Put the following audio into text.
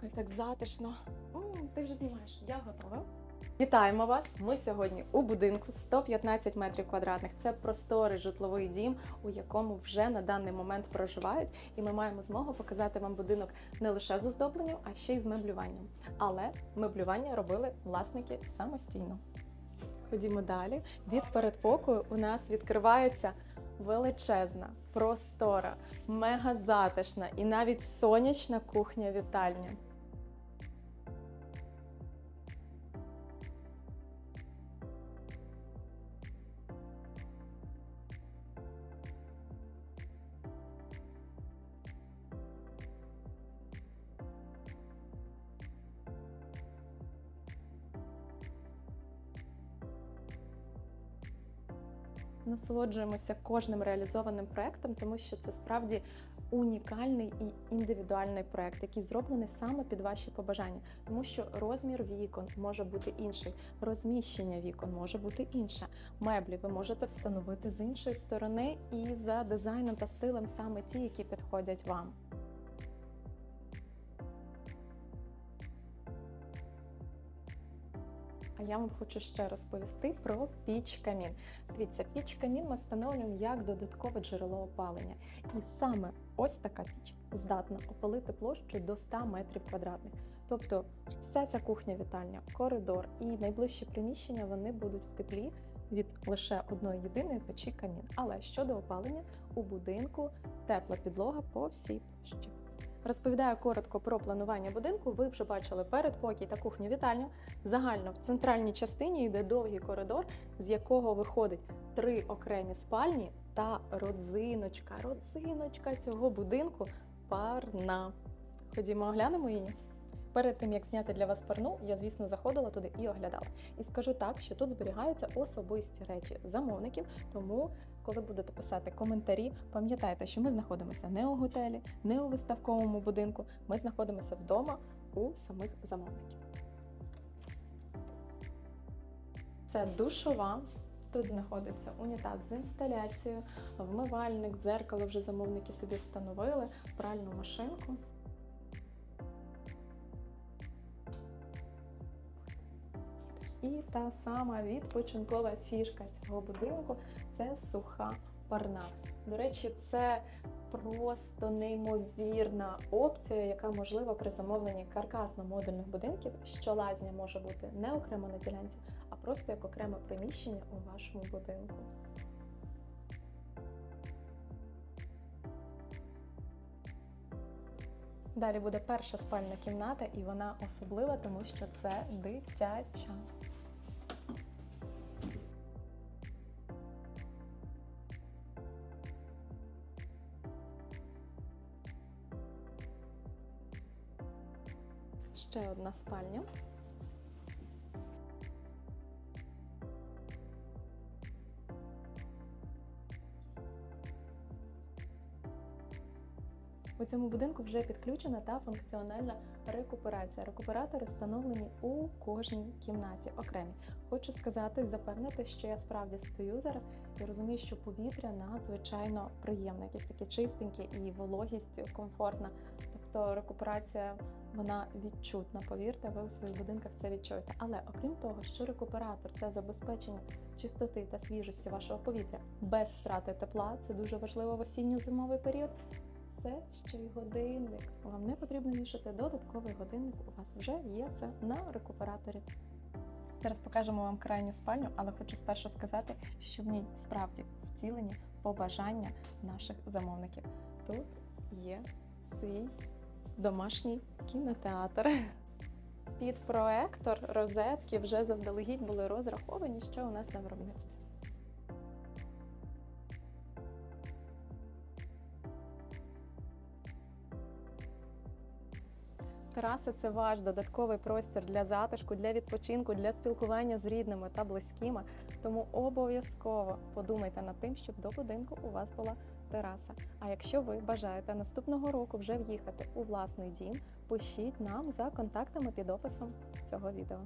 Слухай, так затишно. М, ти вже знімаєш. Я готова. Вітаємо вас! Ми сьогодні у будинку 115 метрів квадратних. Це просторий житловий дім, у якому вже на даний момент проживають, і ми маємо змогу показати вам будинок не лише з оздобленням, а ще й з меблюванням. Але меблювання робили власники самостійно. Ходімо далі. Від передпокою у нас відкривається величезна, простора, мега затишна і навіть сонячна кухня-вітальня. Насолоджуємося кожним реалізованим проектом, тому що це справді унікальний і індивідуальний проект, який зроблений саме під ваші побажання, тому що розмір вікон може бути інший, розміщення вікон може бути інше. Меблі ви можете встановити з іншої сторони і за дизайном та стилем саме ті, які підходять вам. А я вам хочу ще розповісти про піч камін. Дивіться, піч камін ми встановлюємо як додаткове джерело опалення. І саме ось така піч здатна опалити площу до 100 метрів квадратних. Тобто вся ця кухня-вітальня, коридор і найближчі приміщення вони будуть в теплі від лише одної єдиної печі камін. Але щодо опалення, у будинку тепла підлога по всій площі. Розповідаю коротко про планування будинку. Ви вже бачили передпокій та кухню вітальню. Загально в центральній частині йде довгий коридор, з якого виходить три окремі спальні та родзиночка. Родзиночка цього будинку парна. Ходімо, оглянемо її. Перед тим як зняти для вас парну, я звісно заходила туди і оглядала. І скажу так, що тут зберігаються особисті речі замовників, тому коли будете писати коментарі, пам'ятайте, що ми знаходимося не у готелі, не у виставковому будинку. Ми знаходимося вдома у самих замовників. Це душова. Тут знаходиться унітаз з інсталяцією, вмивальник, дзеркало вже замовники собі встановили, пральну машинку. І та сама відпочинкова фішка цього будинку це суха парна. До речі, це просто неймовірна опція, яка можлива при замовленні каркасно-модульних будинків, що лазня може бути не окремо на ділянці, а просто як окреме приміщення у вашому будинку. Далі буде перша спальна кімната, і вона особлива, тому що це дитяча. Ще одна спальня. У цьому будинку вже підключена та функціональна рекуперація. Рекуператори встановлені у кожній кімнаті окремі. Хочу сказати, запевнити, що я справді стою зараз і розумію, що повітря надзвичайно приємне, якесь таке чистеньке і вологість комфортна. Тобто рекуперація вона відчутна. Повірте, ви у своїх будинках це відчуєте. Але окрім того, що рекуператор це забезпечення чистоти та свіжості вашого повітря без втрати тепла. Це дуже важливо в осінньо-зимовий період. Це ще й годинник. Вам не потрібно вішати додатковий годинник. У вас вже є це на рекуператорі. Зараз покажемо вам крайню спальню, але хочу спершу сказати, що в ній справді втілені побажання наших замовників. Тут є свій домашній кінотеатр. Під проектор розетки вже заздалегідь були розраховані, що у нас на виробництві. Тераса це ваш додатковий простір для затишку, для відпочинку, для спілкування з рідними та близькими. Тому обов'язково подумайте над тим, щоб до будинку у вас була тераса. А якщо ви бажаєте наступного року вже в'їхати у власний дім, пишіть нам за контактами під описом цього відео.